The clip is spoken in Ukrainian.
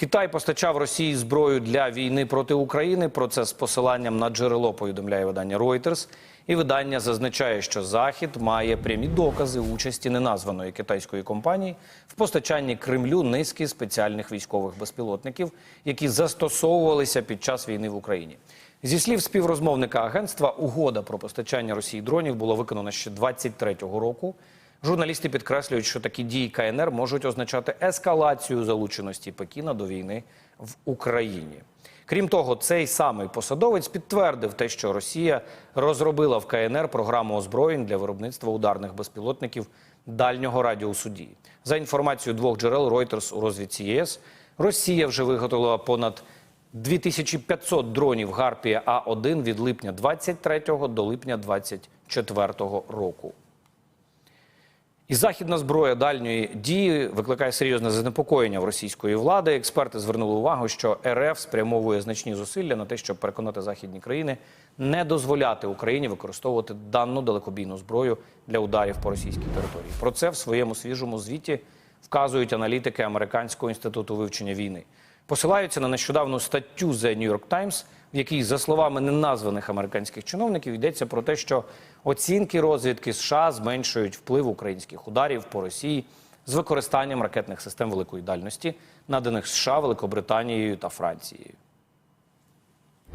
Китай постачав Росії зброю для війни проти України. Про це з посиланням на джерело повідомляє видання Reuters. І видання зазначає, що Захід має прямі докази участі неназваної китайської компанії в постачанні Кремлю низки спеціальних військових безпілотників, які застосовувалися під час війни в Україні. Зі слів співрозмовника агентства, угода про постачання Росії дронів була виконана ще 23-го року. Журналісти підкреслюють, що такі дії КНР можуть означати ескалацію залученості Пекіна до війни в Україні. Крім того, цей самий посадовець підтвердив те, що Росія розробила в КНР програму озброєнь для виробництва ударних безпілотників дальнього радіусу дії. За інформацією двох джерел Reuters у розвідці ЄС, Росія вже виготовила понад 2500 дронів Гарпія А1 від липня 23 до липня 24 року. І західна зброя дальньої дії викликає серйозне занепокоєння в російської влади. Експерти звернули увагу, що РФ спрямовує значні зусилля на те, щоб переконати західні країни не дозволяти Україні використовувати дану далекобійну зброю для ударів по російській території. Про це в своєму свіжому звіті вказують аналітики Американського інституту вивчення війни. Посилаються на нещодавну статтю The New York Times, в якій, за словами неназваних американських чиновників, йдеться про те, що оцінки розвідки США зменшують вплив українських ударів по Росії з використанням ракетних систем великої дальності, наданих США, Великобританією та Францією.